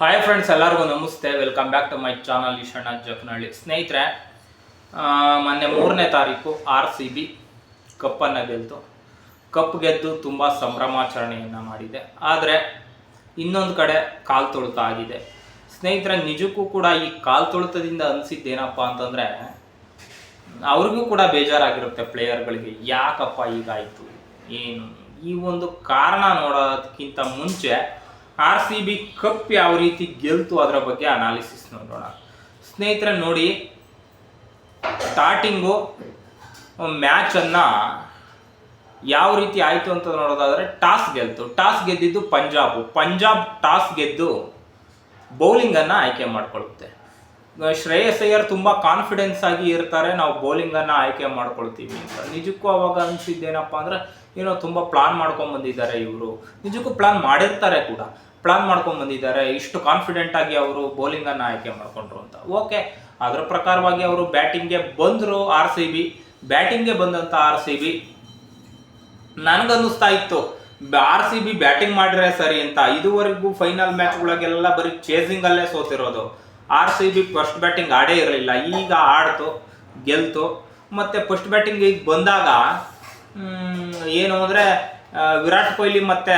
Hi friends ಎಲ್ಲರಿಗೂ ನಮಸ್ತೆ. Welcome back to my channel Eshanna Jaknahalli ಸ್ನೇಹಿತರೆ ಮೊನ್ನೆ ಮೂರನೇ ತಾರೀಕು ಆರ್ ಸಿ ಬಿ ಕಪ್ಪನ್ನು ಗೆಲ್ತು. ಕಪ್ ಗೆದ್ದು ತುಂಬ ಸಂಭ್ರಮಾಚರಣೆಯನ್ನು ಮಾಡಿದೆ. ಆದರೆ ಇನ್ನೊಂದು ಕಡೆ ಕಾಲು ತುಳಿತ ಆಗಿದೆ. ಸ್ನೇಹಿತರೆ, ನಿಜಕ್ಕೂ ಕೂಡ ಈ ಕಾಲು ತುಳಿತದಿಂದ ಅನಿಸಿದ್ದೇನಪ್ಪ ಅಂತಂದರೆ, ಅವ್ರಿಗೂ ಕೂಡ ಬೇಜಾರಾಗಿರುತ್ತೆ ಪ್ಲೇಯರ್ಗಳಿಗೆ. ಯಾಕಪ್ಪ ಈಗಾಯಿತು ಏನು? ಈ ಒಂದು ಕಾರಣ ನೋಡೋದಕ್ಕಿಂತ ಮುಂಚೆ ಆರ್ ಸಿ ಬಿ ಕಪ್ ಯಾವ ರೀತಿ ಗೆಲ್ತು ಅದರ ಬಗ್ಗೆ ಅನಾಲಿಸಿಸ್ ನೋಡೋಣ. ಸ್ನೇಹಿತರೆ ನೋಡಿ, ಸ್ಟಾರ್ಟಿಂಗು, ಮ್ಯಾಚನ್ನು ಯಾವ ರೀತಿ ಆಯಿತು ಅಂತ ನೋಡೋದಾದರೆ ಟಾಸ್ ಗೆಲ್ತು. ಟಾಸ್ ಗೆದ್ದಿದ್ದು ಪಂಜಾಬು. ಪಂಜಾಬ್ ಟಾಸ್ ಗೆದ್ದು ಬೌಲಿಂಗನ್ನು ಆಯ್ಕೆ ಮಾಡಿಕೊಳ್ಳುತ್ತೆ. ಶ್ರೇಯಸ್ ಅಯ್ಯರ್ ತುಂಬ ಕಾನ್ಫಿಡೆನ್ಸ್ ಆಗಿ ಇರ್ತಾರೆ, ನಾವು ಬೌಲಿಂಗನ್ನು ಆಯ್ಕೆ ಮಾಡ್ಕೊಳ್ತೀವಿ ಅಂತ. ನಿಜಕ್ಕೂ ಅವಾಗ ಅನಿಸಿದ್ದೇನಪ್ಪ ಅಂದರೆ, ಏನೋ ತುಂಬ ಪ್ಲಾನ್ ಮಾಡ್ಕೊಂಡು ಬಂದಿದ್ದಾರೆ ಇವರು. ನಿಜಕ್ಕೂ ಪ್ಲಾನ್ ಮಾಡಿರ್ತಾರೆ ಕೂಡ. ಪ್ಲಾನ್ ಮಾಡ್ಕೊಂಡು ಬಂದಿದ್ದಾರೆ. ಇಷ್ಟು ಕಾನ್ಫಿಡೆಂಟ್ ಆಗಿ ಅವರು ಬೌಲಿಂಗನ್ನು ಆಯ್ಕೆ ಮಾಡ್ಕೊಂಡ್ರು ಅಂತ. ಓಕೆ ಅದರ ಪ್ರಕಾರವಾಗಿ ಅವರು ಬ್ಯಾಟಿಂಗ್ಗೆ ಬಂದರು ಆರ್ ಸಿ ಬಿ ಬ್ಯಾಟಿಂಗ್ಗೆ ಬಂದಂಥ ಆರ್ ಸಿ ಬಿ ನನಗನ್ನಿಸ್ತಾ ಇತ್ತು ಆರ್ ಸಿ ಬಿ ಬ್ಯಾಟಿಂಗ್ ಮಾಡಿದ್ರೆ ಸರಿ ಅಂತ. ಇದುವರೆಗೂ ಫೈನಲ್ ಮ್ಯಾಚ್ಗಳಿಗೆಲ್ಲ ಬರೀ ಚೇಸಿಂಗ್ ಅಲ್ಲೇ ಸೋತಿರೋದು. R C B first batting ಆಡೇ ಇರಲಿಲ್ಲ. ಈಗ ಆಡ್ತು, ಗೆಲ್ತು. ಮತ್ತೆ ಫಸ್ಟ್ ಬ್ಯಾಟಿಂಗ್ ಈಗ ಬಂದಾಗ ಏನು ಅಂದರೆ ವಿರಾಟ್ ಕೊಹ್ಲಿ ಮತ್ತೆ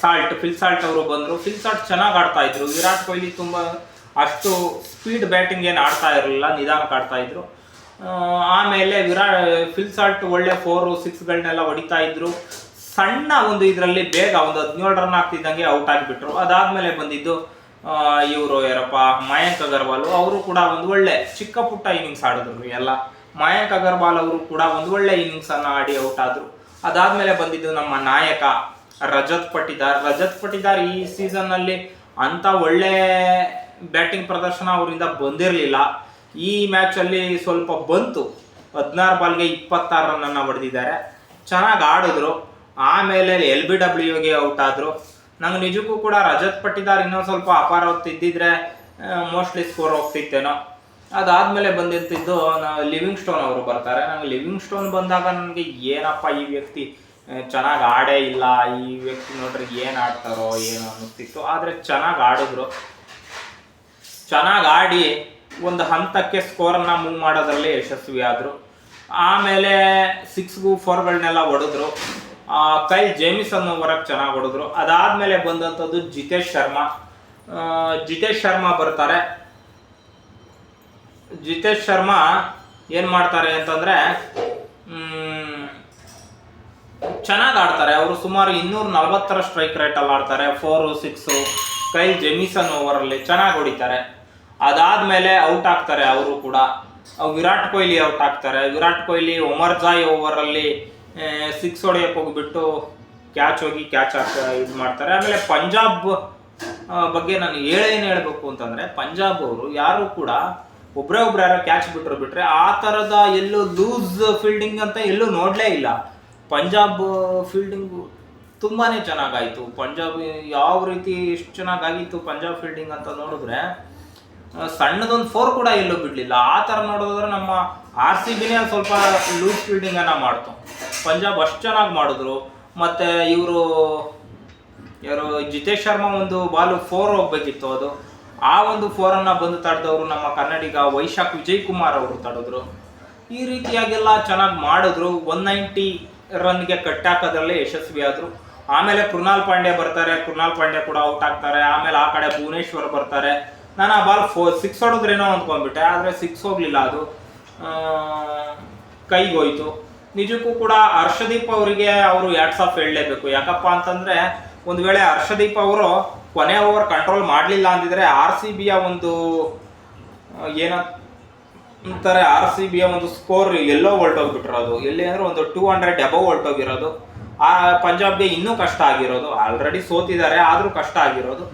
ಸಾಲ್ಟ್ ಫಿಲ್ ಸಾಲ್ಟ್ ಅವರು ಬಂದರು. ಫಿಲ್ ಸಾಲ್ಟ್ ಚೆನ್ನಾಗಿ ಆಡ್ತಾ ಇದ್ರು. ವಿರಾಟ್ ಕೊಹ್ಲಿ ತುಂಬ ಅಷ್ಟು ಸ್ಪೀಡ್ ಬ್ಯಾಟಿಂಗ್ ಏನು ಆಡ್ತಾ ಇರಲಿಲ್ಲ ನಿಧಾನಕ್ಕೆ ಆಡ್ತಾ ಇದ್ರು. ಆಮೇಲೆ ವಿರಾಟ್ ಫಿಲ್ ಸಾಲ್ಟ್ ಒಳ್ಳೆ ಫೋರು ಸಿಕ್ಸ್ಗಳನ್ನೆಲ್ಲ ಹೊಡಿತಾ ಇದ್ರು. ಸಣ್ಣ ಒಂದು ಇದರಲ್ಲಿ ಬೇಗ ಒಂದು ಹದಿನೇಳು ರನ್ ಆಗ್ತಿದ್ದಂಗೆ ಔಟ್ ಆಗಿಬಿಟ್ರು. ಅದಾದಮೇಲೆ ಬಂದಿದ್ದು ಇವರು ಯಾರಪ್ಪ, ಮಯಾಂಕ್ ಅಗರ್ವಾಲ್. ಅವರು ಕೂಡ ಒಂದು ಒಳ್ಳೆ ಚಿಕ್ಕ ಪುಟ್ಟ ಇನ್ನಿಂಗ್ಸ್ ಆಡಿದ್ರು ಎಲ್ಲ. ಮಯಾಂಕ್ ಅಗರ್ವಾಲ್ ಅವರು ಕೂಡ ಒಂದು ಒಳ್ಳೆ ಇನ್ನಿಂಗ್ಸನ್ನು ಆಡಿ ಔಟ್ ಆದರು. ಅದಾದಮೇಲೆ ಬಂದಿದ್ದು ನಮ್ಮ ನಾಯಕ ರಜತ್ ಪಟಿದಾರ್ ರಜತ್ ಪಟಿದಾರ್ ಈ ಸೀಸನ್ನಲ್ಲಿ ಅಂತ ಒಳ್ಳೆ ಬ್ಯಾಟಿಂಗ್ ಪ್ರದರ್ಶನ ಅವರಿಂದ ಬಂದಿರಲಿಲ್ಲ. ಈ ಮ್ಯಾಚ್ ಅಲ್ಲಿ ಸ್ವಲ್ಪ ಬಂತು. ಹದಿನಾರು ಬಾಲ್ಗೆ ಇಪ್ಪತ್ತಾರು ರನ್ ಅನ್ನ ಹೊಡೆದಿದ್ದಾರೆ. ಚೆನ್ನಾಗಿ ಆಡಿದ್ರು. ಆಮೇಲೆ ಎಲ್ ಬಿ ಡಬ್ಲ್ಯೂಗೆ ಔಟ್ ಆದ್ರು. ನಂಗೆ ನಿಜಕ್ಕೂ ಕೂಡ ರಜತ್ ಪಟ್ಟಿದಾರ್ ಇನ್ನೊಂದು ಸ್ವಲ್ಪ ಅಪಾರ ಹೊತ್ತಿದ್ದಿದ್ರೆ ಮೋಸ್ಟ್ಲಿ ಸ್ಕೋರ್ ಹೋಗ್ತಿತ್ತೇನೋ. ಅದಾದ್ಮೇಲೆ ಬಂದಿರ್ತಿದ್ದು ನಾವು ಲಿವಿಂಗ್ ಸ್ಟೋನ್ ಅವರು ಬರ್ತಾರೆ. ನಂಗೆ ಲಿವಿಂಗ್ ಸ್ಟೋನ್ ಬಂದಾಗ ನನಗೆ ಏನಪ್ಪ ಈ ವ್ಯಕ್ತಿ ಚೆನ್ನಾಗಿ ಆಡೇ ಇಲ್ಲ ಈ ವ್ಯಕ್ತಿ ನೋಡ್ರಿ ಏನು ಆಡ್ತಾರೋ ಏನು ಅನ್ನಿಸ್ತಿತ್ತು. ಆದರೆ ಚೆನ್ನಾಗಿ ಆಡಿದ್ರು. ಚೆನ್ನಾಗಿ ಆಡಿ ಒಂದು ಹಂತಕ್ಕೆ ಸ್ಕೋರನ್ನ ಮೂವ್ ಮಾಡೋದರಲ್ಲಿ ಯಶಸ್ವಿ ಆದರು. ಆಮೇಲೆ ಸಿಕ್ಸ್ಗೂ ಫೋರ್ಗಳನ್ನೆಲ್ಲ ಹೊಡೆದ್ರು. ಆ, ಕೈಲ್ ಜೇಮಿಸನ್ ಹೊರಗೆ ಚೆನ್ನಾಗಿ ಹೊಡೆದ್ರು. ಅದಾದ್ಮೇಲೆ ಬಂದಂಥದ್ದು ಜಿತೇಶ್ ಶರ್ಮಾ. ಜಿತೇಶ್ ಶರ್ಮಾ ಬರ್ತಾರೆ. ಜಿತೇಶ್ ಶರ್ಮಾ ಏನು ಮಾಡ್ತಾರೆ ಅಂತಂದರೆ ಚೆನ್ನಾಗಿ ಆಡ್ತಾರೆ. ಅವರು ಸುಮಾರು ಇನ್ನೂರ ನಲವತ್ತರ ಸ್ಟ್ರೈಕ್ ರೇಟಲ್ಲಿ ಆಡ್ತಾರೆ. ಫೋರು ಸಿಕ್ಸು ಕೈಲ್ ಜೆಮಿಸನ್ ಓವರಲ್ಲಿ ಚೆನ್ನಾಗಿ ಹೊಡಿತಾರೆ. ಅದಾದಮೇಲೆ ಔಟ್ ಆಗ್ತಾರೆ ಅವರು ಕೂಡ. ವಿರಾಟ್ ಕೊಹ್ಲಿ ಔಟ್ ಆಗ್ತಾರೆ. ವಿರಾಟ್ ಕೊಹ್ಲಿ ಒಮರ್ ಜಾಯ್ ಓವರಲ್ಲಿ ಸಿಕ್ಸ್ ಹೊಡೆಯಕ್ಕೆ ಹೋಗ್ಬಿಟ್ಟು ಕ್ಯಾಚ್ ಹೋಗಿ ಕ್ಯಾಚ್ ಆಗ್ತಾ ಇದು ಮಾಡ್ತಾರೆ. ಆಮೇಲೆ ಪಂಜಾಬ್ ಬಗ್ಗೆ ನಾನು ಹೇಳೇನು ಹೇಳಬೇಕು ಅಂತಂದರೆ ಪಂಜಾಬ್ ಅವರು ಯಾರು ಕೂಡ ಒಬ್ಬರೇ ಒಬ್ರು ಯಾರೋ ಕ್ಯಾಚ್ ಬಿಟ್ಟರು ಬಿಟ್ಟರೆ ಆ ಥರದ ಎಲ್ಲೂ ಲೂಸ್ ಫೀಲ್ಡಿಂಗ್ ಅಂತ ಎಲ್ಲೂ ನೋಡಲೇ ಇಲ್ಲ. ಪಂಜಾಬ್ ಫೀಲ್ಡಿಂಗು ತುಂಬಾ ಚೆನ್ನಾಗಾಯಿತು. ಪಂಜಾಬ್ ಯಾವ ರೀತಿ ಎಷ್ಟು ಚೆನ್ನಾಗಾಗಿತ್ತು ಪಂಜಾಬ್ ಫೀಲ್ಡಿಂಗ್ ಅಂತ ನೋಡಿದ್ರೆ ಸಣ್ಣದೊಂದು ಫೋರ್ ಕೂಡ ಎಲ್ಲೂ ಬಿಡಲಿಲ್ಲ. ಆ ಥರ ನೋಡೋದಾದ್ರೆ ನಮ್ಮ ಆರ್ ಸಿ ಬಿನೇ ಸ್ವಲ್ಪ ಲೂಸ್ ಫೀಲ್ಡಿಂಗನ್ನು ಮಾಡ್ತು. ಪಂಜಾಬ್ ಅಷ್ಟು ಚೆನ್ನಾಗಿ ಮಾಡಿದ್ರು. ಮತ್ತು ಇವರು, ಯಾರು, ಜಿತೇಶ್ ಶರ್ಮಾ ಒಂದು ಬಾಲು ಫೋರ್ ಹೋಗ್ಬೇಕಿತ್ತು ಅದು. ಆ ಒಂದು ಫೋರನ್ನು ಬಂದು ತಡೆದವರು ನಮ್ಮ ಕನ್ನಡಿಗ ವೈಶಾಖ್ ವಿಜಯ್ ಕುಮಾರ್ ಅವರು ತಡೆದ್ರು. ಈ ರೀತಿಯಾಗೆಲ್ಲ ಚೆನ್ನಾಗಿ ಮಾಡಿದ್ರು. ಒನ್ ನೈಂಟಿ ರನ್ಗೆ ಕಟ್ಟಾಕೋದ್ರಲ್ಲಿ ಯಶಸ್ವಿ ಆದರು ಆಮೇಲೆ ಕೃಣಾಲ್ ಪಾಂಡ್ಯ ಬರ್ತಾರೆ, ಕೃಣಾಲ್ ಪಾಂಡ್ಯ ಕೂಡ ಔಟ್ ಆಗ್ತಾರೆ. ಆಮೇಲೆ ಆ ಕಡೆ ಭುವನೇಶ್ವರ್ ಬರ್ತಾರೆ. ನಾನು ಆ ಬಾಲ್ ಫೋ ಸಿಕ್ಸ್ ಹೊಡೆದ್ರೇನೋ ಅಂದ್ಕೊಂಡ್ಬಿಟ್ಟೆ ಆದರೆ ಸಿಕ್ಸ್ ಹೋಗಲಿಲ್ಲ ಅದು. ಕೈಗೋಯ್ತು ನಿಜಕ್ಕೂ ಕೂಡ ಹರ್ಷದೀಪ್ ಅವರಿಗೆ ಅವರು ಯಾಟ್ಸ್ ಆಫ್ ಹೇಳಲೇಬೇಕು. ಯಾಕಪ್ಪ ಅಂತಂದ್ರೆ, ಒಂದು ವೇಳೆ ಹರ್ಷದೀಪ್ ಅವರು ಕೊನೆ ಓವರ್ ಕಂಟ್ರೋಲ್ ಮಾಡಲಿಲ್ಲ ಅಂದಿದ್ರೆ ಆರ್ ಸಿ ಬಿಯ ಒಂದು ಏನ ಅಂತಾರೆ ಆರ್ ಸಿ ಬಿಯ ಒಂದು ಸ್ಕೋರ್ ಎಲ್ಲೋ ಹೊರಟೋಗ್ಬಿಟ್ಟಿರೋದು ಎಲ್ಲಿ ಅಂದ್ರೆ ಒಂದು ಟೂ ಹಂಡ್ರೆಡ್ ಅಬವ್ ಹೊರಟೋಗಿರೋದು ಆ ಪಂಜಾಬ್ಗೆ ಇನ್ನೂ ಕಷ್ಟ ಆಗಿರೋದು. ಆಲ್ರೆಡಿ ಸೋತಿದ್ದಾರೆ, ಆದರೂ ಕಷ್ಟ ಆಗಿರೋದು.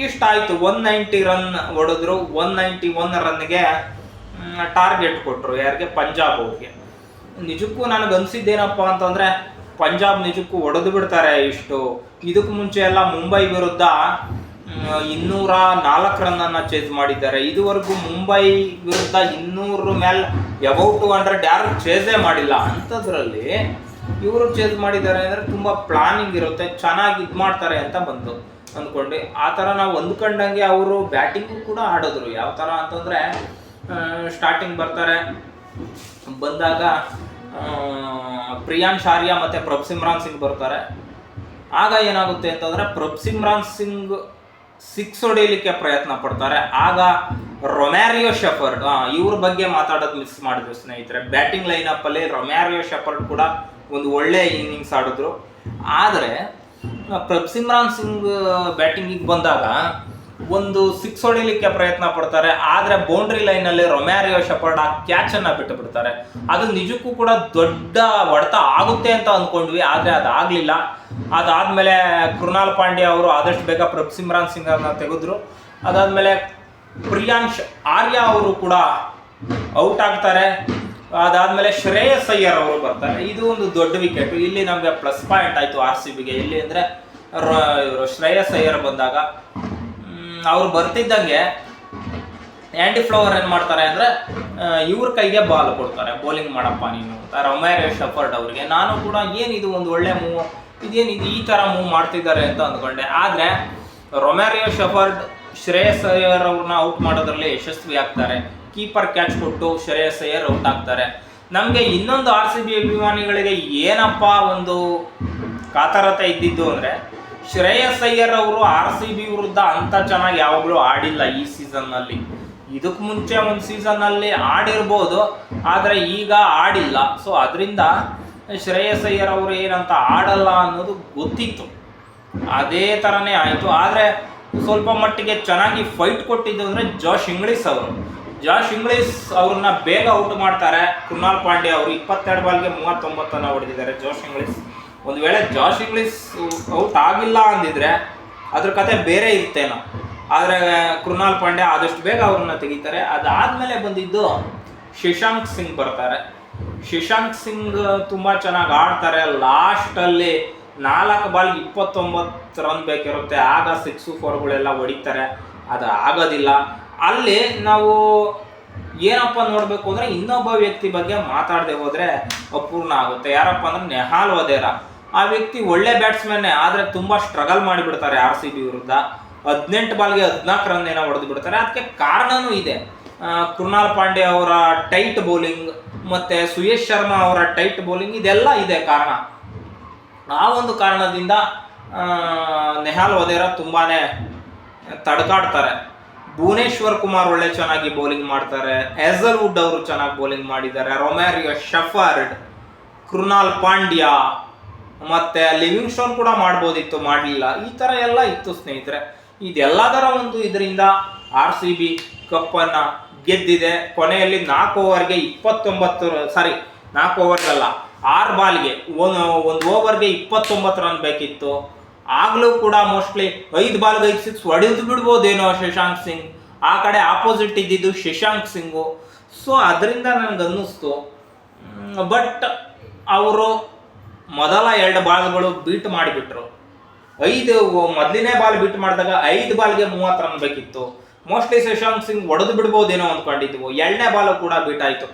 ಇಷ್ಟಾಯಿತು ಒನ್ ನೈಂಟಿ ರನ್ ಹೊಡೆದ್ರು. ಒನ್ ನೈಂಟಿ ಒನ್ ರನ್ಗೆ ಟಾರ್ಗೆಟ್ ಕೊಟ್ಟರು ಯಾರಿಗೆ? ಪಂಜಾಬ್ ಅವ್ರಿಗೆ. ನಿಜಕ್ಕೂ ನನಗೆ ಅನ್ಸಿದ್ದೇನಪ್ಪ ಅಂತಂದ್ರೆ, ಪಂಜಾಬ್ ನಿಜಕ್ಕೂ ಹೊಡೆದು ಬಿಡ್ತಾರೆ ಇಷ್ಟು. ಇದಕ್ಕೆ ಮುಂಚೆ ಎಲ್ಲ ಮುಂಬೈ ವಿರುದ್ಧ ಇನ್ನೂರ ನಾಲ್ಕು ರನ್ನನ್ನು ಚೇಸ್ ಮಾಡಿದ್ದಾರೆ. ಇದುವರೆಗೂ ಮುಂಬೈ ವಿರುದ್ಧ ಇನ್ನೂರ ಮೇಲೆ ಎಬೌ ಟು ಹಂಡ್ರೆಡ್ ಯಾರು ಚೇಸೇ ಮಾಡಿಲ್ಲ. ಅಂಥದ್ರಲ್ಲಿ ಇವರು ಚೇಸ್ ಮಾಡಿದ್ದಾರೆ ಅಂದರೆ ತುಂಬ ಪ್ಲಾನಿಂಗ್ ಇರುತ್ತೆ, ಚೆನ್ನಾಗಿ ಇದು ಮಾಡ್ತಾರೆ ಅಂತ ಬಂತು ಅಂದ್ಕೊಂಡು. ಆ ಥರ ನಾವು ಹೊಂದ್ಕೊಂಡಂಗೆ ಅವರು ಬ್ಯಾಟಿಂಗು ಕೂಡ ಆಡಿದ್ರು. ಯಾವ ಥರ ಅಂತಂದರೆ ಸ್ಟಾರ್ಟಿಂಗ್ ಬರ್ತಾರೆ. ಬಂದಾಗ ಪ್ರಿಯಾಂ ಪ್ರಿಯಾನ್ ಶಾರ್ಯಾ ಮತ್ತು ಪ್ರಭ್ ಸಿಮ್ರಾನ್ ಸಿಂಗ್ ಬರ್ತಾರೆ. ಆಗ ಏನಾಗುತ್ತೆ ಅಂತಂದ್ರೆ ಪ್ರಭ್ ಸಿಮ್ರಾನ್ ಸಿಂಗ್ ಸಿಕ್ಸ್ ಹೊಡೆಯಲಿಕ್ಕೆ ಪ್ರಯತ್ನ ಪಡ್ತಾರೆ. ಆಗ ರೊಮ್ಯಾರಿಯೋ ಶೆಫರ್ಡ್ ಇವ್ರ ಬಗ್ಗೆ ಮಾತಾಡೋದು ಮಿಸ್ ಮಾಡಿದ್ರು ಸ್ನೇಹಿತರೆ. ಬ್ಯಾಟಿಂಗ್ ಲೈನಪ್ ಅಲ್ಲಿ ರೊಮ್ಯಾರಿಯೋ ಶೆಫರ್ಡ್ ಕೂಡ ಒಂದು ಒಳ್ಳೆ ಇನ್ನಿಂಗ್ಸ್ ಆಡಿದ್ರು. ಆದರೆ ಪ್ರಭ್ ಸಿಮ್ರಾನ್ ಸಿಂಗ್ ಬ್ಯಾಟಿಂಗಿಗೆ ಬಂದಾಗ ಒಂದು ಸಿಕ್ಸ್ ಹೊಡಿಲಿಕ್ಕೆ ಪ್ರಯತ್ನ ಪಡ್ತಾರೆ. ಆದರೆ ಬೌಂಡ್ರಿ ಲೈನಲ್ಲಿ ರೊಮ್ಯಾರಿಯೋ ಶೆಫರ್ಡ್ ಆ ಕ್ಯಾಚನ್ನು ಬಿಟ್ಟು ಬಿಡ್ತಾರೆ ಅದು ನಿಜಕ್ಕೂ ಕೂಡ ದೊಡ್ಡ ಹೊಡೆತ ಆಗುತ್ತೆ ಅಂತ ಅಂದ್ಕೊಂಡ್ವಿ ಆದರೆ ಅದಾಗಲಿಲ್ಲ. ಅದಾದಮೇಲೆ ಕೃಣಾಲ್ ಪಾಂಡ್ಯ ಅವರು ಆದಷ್ಟು ಬೇಗ ಪ್ರಭ್ ಸಿಮ್ರಾನ್ ಸಿಂಗ್ ಅವ್ರನ್ನ ತೆಗೆದ್ರು. ಅದಾದಮೇಲೆ ಪ್ರಿಯಾಂಶ್ ಆರ್ಯ ಅವರು ಕೂಡ ಔಟ್ ಆಗ್ತಾರೆ. ಅದಾದಮೇಲೆ ಶ್ರೇಯಸ್ ಅಯ್ಯರ್ ಅವರು ಬರ್ತಾರೆ. ಇದು ಒಂದು ದೊಡ್ಡ ವಿಕೆಟ್. ಇಲ್ಲಿ ನಮಗೆ ಪ್ಲಸ್ ಪಾಯಿಂಟ್ ಆಯಿತು ಆರ್ ಸಿ ಬಿಗೆ. ಇಲ್ಲಿ ಅಂದರೆ ಶ್ರೇಯಸ್ ಅಯ್ಯರ್ ಬಂದಾಗ. ಅವ್ರು ಬರ್ತಿದ್ದಂಗೆ ಆ್ಯಂಡಿ ಫ್ಲವರ್ ಏನು ಮಾಡ್ತಾರೆ ಅಂದರೆ ಇವ್ರ ಕೈಗೆ ಬಾಲ್ ಕೊಡ್ತಾರೆ. ಬೌಲಿಂಗ್ ಮಾಡಪ್ಪ ನೀನು ಅಂತ ರಮೇಶ್ ಶಫರ್ಡ್ ಅವರಿಗೆ. ನಾನು ಕೂಡ ಏನಿದು ಒಂದು ಒಳ್ಳೆ ಮೂವ್ ಇದೇನಿದು ಈ ಥರ ಮೂವ್ ಮಾಡ್ತಿದ್ದಾರೆ ಅಂತ ಅಂದ್ಕೊಂಡೆ. ಆದರೆ, ರೊಮ್ಯಾರಿಯೋ ಶಫರ್ಡ್ ಶ್ರೇಯಸ್ ಅಯ್ಯರ್ ಅವ್ರನ್ನ ಔಟ್ ಮಾಡೋದ್ರಲ್ಲಿ ಯಶಸ್ವಿ ಆಗ್ತಾರೆ. ಕೀಪರ್ ಕ್ಯಾಚ್ ಕೊಟ್ಟು ಶ್ರೇಯಸ್ ಅಯ್ಯರ್ ಔಟ್ ಆಗ್ತಾರೆ. ನಮಗೆ ಇನ್ನೊಂದು ಆರ್ ಸಿ ಬಿ ಅಭಿಮಾನಿಗಳಿಗೆ ಏನಪ್ಪ ಒಂದು ಕಾತರತೆ ಇದ್ದಿದ್ದು ಅಂದರೆ, ಶ್ರೇಯಸ್ ಅಯ್ಯರ್ ಅವರು ಆರ್ ಸಿ ಬಿ ವಿರುದ್ಧ ಅಂತ ಚೆನ್ನಾಗಿ ಯಾವಾಗಲೂ ಆಡಿಲ್ಲ ಈ ಸೀಸನ್ನಲ್ಲಿ ಇದಕ್ಕೆ ಮುಂಚೆ ಒಂದು ಸೀಸನ್ನಲ್ಲಿ ಆಡಿರ್ಬೋದು, ಆದರೆ ಈಗ ಆಡಿಲ್ಲ. ಸೊ ಅದರಿಂದ ಶ್ರೇಯಸ್ ಅಯ್ಯರ್ ಅವರು ಏನಂತ ಆಡಲ್ಲ ಅನ್ನೋದು ಗೊತ್ತಿತ್ತು. ಅದೇ ಥರನೇ ಆಯಿತು. ಆದರೆ ಸ್ವಲ್ಪ ಮಟ್ಟಿಗೆ ಚೆನ್ನಾಗಿ ಫೈಟ್ ಕೊಟ್ಟಿದ್ದು ಅಂದರೆ ಜಾಶ್ ಇಂಗ್ಲಿಷ್ ಅವರು. ಜಾಶ್ ಇಂಗ್ಲಿಷ್ ಅವ್ರನ್ನ ಬೇಗ ಔಟ್ ಮಾಡ್ತಾರೆ. ಕೃಣಾಲ್ ಪಾಂಡೆ ಅವರು ಇಪ್ಪತ್ತೆರಡು ಬಾಲ್ಗೆ ಮೂವತ್ತೊಂಬತ್ತನ್ನು ಹೊಡೆದಿದ್ದಾರೆ ಜಾಶ್ ಇಂಗ್ಲಿಷ್ ಒಂದು ವೇಳೆ ಜಾಶ್ ಇಂಗ್ಲಿಷ್ ಔಟ್ ಆಗಿಲ್ಲ ಅಂದಿದ್ರೆ ಅದ್ರ ಕತೆ ಬೇರೆ ಇರ್ತೇನೋ ಆದರೆ ಕೃಣಾಲ್ ಪಾಂಡೆ ಆದಷ್ಟು ಬೇಗ ಅವ್ರನ್ನ ತೆಗಿತಾರೆ. ಅದಾದಮೇಲೆ ಬಂದಿದ್ದು ಶಶಾಂಕ್ ಸಿಂಗ್ ಬರ್ತಾರೆ. ಶಶಾಂಕ್ ಸಿಂಗ್ ತುಂಬ ಚೆನ್ನಾಗಿ ಆಡ್ತಾರೆ. ಲಾಸ್ಟಲ್ಲಿ ನಾಲ್ಕು ಬಾಲ್ಗೆ ಇಪ್ಪತ್ತೊಂಬತ್ತು ರನ್ ಬೇಕಿರುತ್ತೆ. ಆಗ ಸಿಕ್ಸು ಫೋರ್ಗಳೆಲ್ಲ ಹೊಡಿತಾರೆ. ಅದು ಆಗೋದಿಲ್ಲ. ಅಲ್ಲಿ ನಾವು ಏನಪ್ಪ ನೋಡಬೇಕು ಅಂದರೆ ಇನ್ನೊಬ್ಬ ವ್ಯಕ್ತಿ ಬಗ್ಗೆ ಮಾತಾಡದೆ ಹೋದರೆ ಅಪೂರ್ಣ ಆಗುತ್ತೆ. ಯಾರಪ್ಪ ಅಂದ್ರೆ ನೆಹಾಲ್ ವದೇರ. ಆ ವ್ಯಕ್ತಿ ಒಳ್ಳೆ ಬ್ಯಾಟ್ಸ್ಮನ್ನೇ ಆದರೆ ತುಂಬ ಸ್ಟ್ರಗಲ್ ಮಾಡಿಬಿಡ್ತಾರೆ ಆರ್ ಸಿ ಬಿ ವಿರುದ್ಧ. ಹದಿನೆಂಟು ಬಾಲ್ಗೆ ಹದಿನಾಲ್ಕು ರನ್ ಏನೋ ಹೊಡೆದು ಬಿಡ್ತಾರೆ ಅದಕ್ಕೆ ಕಾರಣನೂ ಇದೆ. ಕೃಣಾಲ್ ಪಾಂಡ್ಯ ಅವರ ಟೈಟ್ ಬೌಲಿಂಗ್ ಮತ್ತೆ ಸುಯೇಶ್ ಶರ್ಮಾ ಅವರ ಟೈಟ್ ಬೌಲಿಂಗ್ ಇದೆಲ್ಲ ಇದೆ ಕಾರಣ. ಆ ಒಂದು ಕಾರಣದಿಂದ ನೆಹಾಲ್ ವದೇರ ತುಂಬಾನೇ ತಡ್ಕಾಡ್ತಾರೆ. ಭುವನೇಶ್ವರ್ ಕುಮಾರ್ ಒಳ್ಳೆ ಚೆನ್ನಾಗಿ ಬೌಲಿಂಗ್ ಮಾಡ್ತಾರೆ. ಎಜಲ್ ವುಡ್ ಅವರು ಚೆನ್ನಾಗಿ ಬೌಲಿಂಗ್ ಮಾಡಿದ್ದಾರೆ. ರೊಮ್ಯಾರಿಯೋ ಶಫರ್ಡ್, ಕೃಣಾಲ್ ಪಾಂಡ್ಯ ಮತ್ತೆ ಲಿವಿಂಗ್ಸ್ಟೋನ್ ಕೂಡ ಮಾಡ್ಬೋದಿತ್ತು, ಮಾಡಲಿಲ್ಲ. ಈ ಥರ ಎಲ್ಲ ಇತ್ತು ಸ್ನೇಹಿತರೆ. ಇದೆಲ್ಲದರ ಒಂದು ಇದರಿಂದ ಆರ್ ಸಿ ಬಿ ಕಪ್ಪನ್ನು ಗೆದ್ದಿದೆ. ಕೊನೆಯಲ್ಲಿ ನಾಲ್ಕು ಓವರ್ಗೆ ಇಪ್ಪತ್ತೊಂಬತ್ತು ಸಾರಿ ನಾಲ್ಕು ಓವರ್ಗಲ್ಲ, ಆರು ಬಾಲ್ಗೆ ಒಂದು ಒಂದು ಓವರ್ಗೆ ಇಪ್ಪತ್ತೊಂಬತ್ತು ರನ್ ಬೇಕಿತ್ತು. ಆಗಲೂ ಕೂಡ ಮೋಸ್ಟ್ಲಿ ಐದು ಬಾಲ್ಗೆ ಐದು ಸಿಕ್ಸ್ ಹೊಡೆದು ಬಿಡ್ಬೋದೇನೋ ಶಶಾಂಕ್ ಸಿಂಗ್. ಆ ಕಡೆ ಆಪೋಸಿಟ್ ಇದ್ದಿದ್ದು ಶಶಾಂಕ್ ಸಿಂಗು. ಸೊ ಅದರಿಂದ ನನಗೆ ಅನ್ನಿಸ್ತು ಬಟ್ ಅವರು ಮೊದಲ ಎರಡು ಬಾಲ್ಗಳು ಬೀಟ್ ಮಾಡಿಬಿಟ್ರು. ಐದು, ಮೊದಲನೇ ಬಾಲ್ ಬಿಟ್ ಮಾಡಿದಾಗ ಐದು ಬಾಲ್ಗೆ ಮೂವತ್ತು ರನ್ ಬೇಕಿತ್ತು. ಮೋಸ್ಟ್ಲಿ ಶಶಾಂಕ್ ಸಿಂಗ್ ಒಡೆದು ಬಿಡ್ಬೋದೇನೋ ಅಂದ್ಕೊಂಡಿದ್ವು. ಎರಡನೇ ಬಾಲು ಕೂಡ ಬೀಟ್ ಆಯಿತು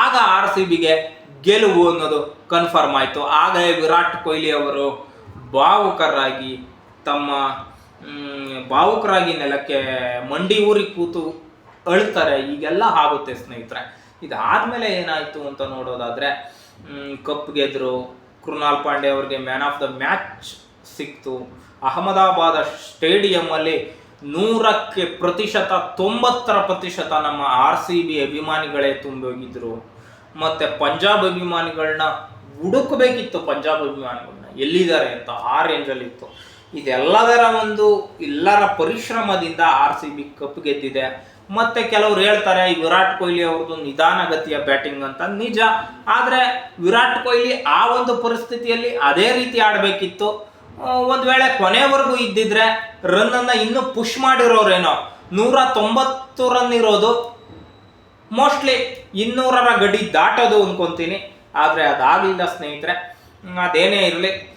ಆಗ ಆರ್ ಸಿ ಬಿಗೆ ಗೆಲುವು ಅನ್ನೋದು ಕನ್ಫರ್ಮ್ ಆಯಿತು. ಆಗ ವಿರಾಟ್ ಕೊಹ್ಲಿ ಅವರು ಭಾವುಕರಾಗಿ ತಮ್ಮ ಭಾವುಕರಾಗಿ ನೆಲಕ್ಕೆ ಮಂಡಿ ಊರಿಗೆ ಕೂತು ಅಳ್ತಾರೆ. ಈಗೆಲ್ಲ ಆಗುತ್ತೆ ಸ್ನೇಹಿತರೆ. ಇದಾದಮೇಲೆ ಏನಾಯಿತು ಅಂತ ನೋಡೋದಾದರೆ ಕಪ್ ಗೆದ್ರು. ಕೃಣಾಲ್ ಪಾಂಡೆ ಅವ್ರಿಗೆ ಮ್ಯಾನ್ ಆಫ್ ದ ಮ್ಯಾಚ್ ಸಿಕ್ತು. ಅಹಮದಾಬಾದ ಸ್ಟೇಡಿಯಂಲ್ಲಿ ನೂರಕ್ಕೆ ಪ್ರತಿಶತ, ತೊಂಬತ್ತರ ಪ್ರತಿಶತ ನಮ್ಮ ಆರ್ ಸಿ ಬಿ ಅಭಿಮಾನಿಗಳೇ ತುಂಬಿ ಹೋಗಿದ್ರು ಮತ್ತೆ ಪಂಜಾಬ್ ಅಭಿಮಾನಿಗಳನ್ನ ಹುಡುಕಬೇಕಿತ್ತು, ಪಂಜಾಬ್ ಅಭಿಮಾನಿಗಳನ್ನ ಎಲ್ಲಿದ್ದಾರೆ ಅಂತ ಆ ರೇಂಜಲ್ಲಿ ಇತ್ತು ಇದೆಲ್ಲದರ ಒಂದು ಎಲ್ಲರ ಪರಿಶ್ರಮದಿಂದ ಆರ್ ಸಿ ಬಿ ಕಪ್ ಗೆದ್ದಿದೆ. ಮತ್ತೆ ಕೆಲವರು ಹೇಳ್ತಾರೆ, ಈ ವಿರಾಟ್ ಕೊಹ್ಲಿ ಅವ್ರದ್ದು ನಿಧಾನಗತಿಯ ಬ್ಯಾಟಿಂಗ್ ಅಂತ. ನಿಜ. ಆದ್ರೆ ವಿರಾಟ್ ಕೊಹ್ಲಿ ಆ ಒಂದು ಪರಿಸ್ಥಿತಿಯಲ್ಲಿ ಅದೇ ರೀತಿ ಆಡಬೇಕಿತ್ತು. ಒಂದು ವೇಳೆ ಕೊನೆವರೆಗೂ ಇದ್ದಿದ್ರೆ ರನ್ ಅನ್ನ ಇನ್ನೂ ಪುಷ್ ಮಾಡಿರೋರೇನೋ? ನೂರ ತೊಂಬತ್ತು ರನ್ ಇರೋದು ಮೋಸ್ಟ್ಲಿ ಇನ್ನೂರರ ಗಡಿ ದಾಟೋದು ಅನ್ಕೊಂತೀನಿ. ಆದರೆ ಅದಾಗಲಿಲ್ಲ ಸ್ನೇಹಿತರೆ. ಅದೇನೇ ಇರಲಿ.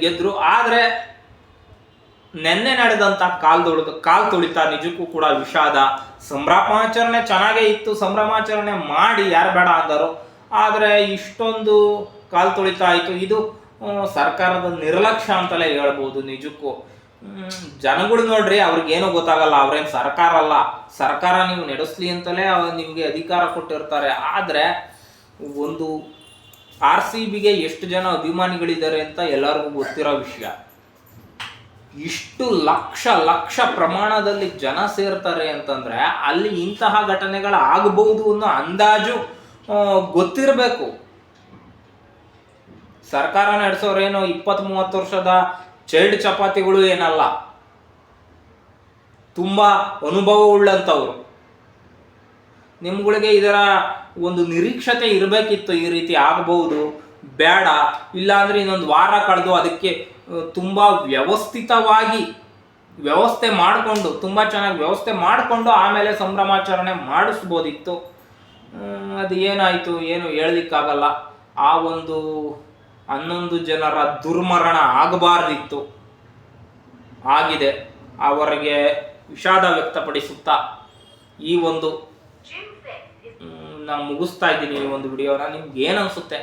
ಗೆದ್ರು. ಆದರೆ ನೆನ್ನೆ ನಡೆದಂಥ ಕಾಲು ತೊಳೆದು, ಕಾಲು ತುಳಿತ ನಿಜಕ್ಕೂ ಕೂಡ ವಿಷಾದ. ಸಂಭ್ರಮಾಚರಣೆ ಚೆನ್ನಾಗೇ ಇತ್ತು. ಸಂಭ್ರಮಾಚರಣೆ ಮಾಡಿ ಯಾರು ಬೇಡ ಅಂದರು. ಆದರೆ ಇಷ್ಟೊಂದು ಕಾಲು ತುಳಿತ ಆಯಿತು ಇದು ಸರ್ಕಾರದ ನಿರ್ಲಕ್ಷ್ಯ ಅಂತಲೇ ಹೇಳ್ಬೋದು ನಿಜಕ್ಕೂ. ಜನಗಳು ನೋಡ್ರಿ, ಅವ್ರಿಗೇನು ಗೊತ್ತಾಗಲ್ಲ, ಅವ್ರೇನು ಸರ್ಕಾರ ಅಲ್ಲ. ಸರ್ಕಾರ ನೀವು ನಡೆಸ್ಲಿ ಅಂತಲೇ ನಿಮಗೆ ಅಧಿಕಾರ ಕೊಟ್ಟಿರ್ತಾರೆ. ಆದರೆ ಒಂದು ಆರ್ ಸಿ ಬಿಗೆ ಎಷ್ಟು ಜನ ಅಭಿಮಾನಿಗಳಿದ್ದಾರೆ ಅಂತ ಎಲ್ಲರಿಗೂ ಗೊತ್ತಿರೋ ವಿಷಯ. ಇಷ್ಟು ಲಕ್ಷ ಲಕ್ಷ ಪ್ರಮಾಣದಲ್ಲಿ ಜನ ಸೇರ್ತಾರೆ ಅಂತಂದ್ರೆ ಅಲ್ಲಿ ಇಂತಹ ಘಟನೆಗಳು ಆಗಬಹುದು ಅನ್ನೋ ಅಂದಾಜು ಗೊತ್ತಿರಬೇಕು. ಸರ್ಕಾರ ನಡೆಸೋರೇನು ಇಪ್ಪತ್ತ್ ಮೂವತ್ತು ವರ್ಷದ ಚೈಲ್ಡ್ ಚಪಾತಿಗಳು ಏನಲ್ಲ? ತುಂಬಾ ಅನುಭವ ಉಳ್ಳಂಥವ್ರು ನಿಮ್ಗಳಿಗೆ ಇದರ ಒಂದು ನಿರೀಕ್ಷತೆ ಇರಬೇಕಿತ್ತು ಈ ರೀತಿ ಆಗಬಹುದು? ಬೇಡ. ಇಲ್ಲಾಂದ್ರೆ ಇನ್ನೊಂದು ವಾರ ಕಳೆದು ಅದಕ್ಕೆ ತುಂಬ ವ್ಯವಸ್ಥಿತವಾಗಿ ವ್ಯವಸ್ಥೆ ಮಾಡಿಕೊಂಡು, ತುಂಬಾ ಚೆನ್ನಾಗಿ ವ್ಯವಸ್ಥೆ ಮಾಡಿಕೊಂಡು ಆಮೇಲೆ ಸಂಭ್ರಮಾಚರಣೆ ಮಾಡಿಸ್ಬೋದಿತ್ತು. ಅದು ಏನಾಯಿತು ಏನು ಹೇಳಲಿಕ್ಕಾಗಲ್ಲ. ಆ ಒಂದು ಹನ್ನೊಂದು ಜನರ ದುರ್ಮರಣ ಆಗಬಾರ್ದಿತ್ತು. ಆಗಿದೆ. ಅವರಿಗೆ ವಿಷಾದ ವ್ಯಕ್ತಪಡಿಸುತ್ತಾ ಈ ಒಂದು ನಾನು ಮುಗಿಸ್ತಾ ಇದ್ದೀನಿ ಈ ಒಂದು ವಿಡಿಯೋನ. ನಿಮ್ಗೆ ಏನು ಅನಿಸುತ್ತೆ?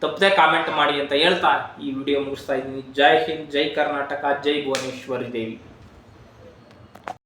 ತಪ್ಪದೆ ಕಾಮೆಂಟ್ ಮಾಡಿ ಅಂತ ಹೇಳ್ತಾ ಈ ವಿಡಿಯೋ ಮುಗಿಸ್ತಾ ಇದ್ದೀನಿ. ಜೈ ಹಿಂದ್, ಜೈ ಕರ್ನಾಟಕ, ಜೈ ಭುವನೇಶ್ವರಿ ದೇವಿ.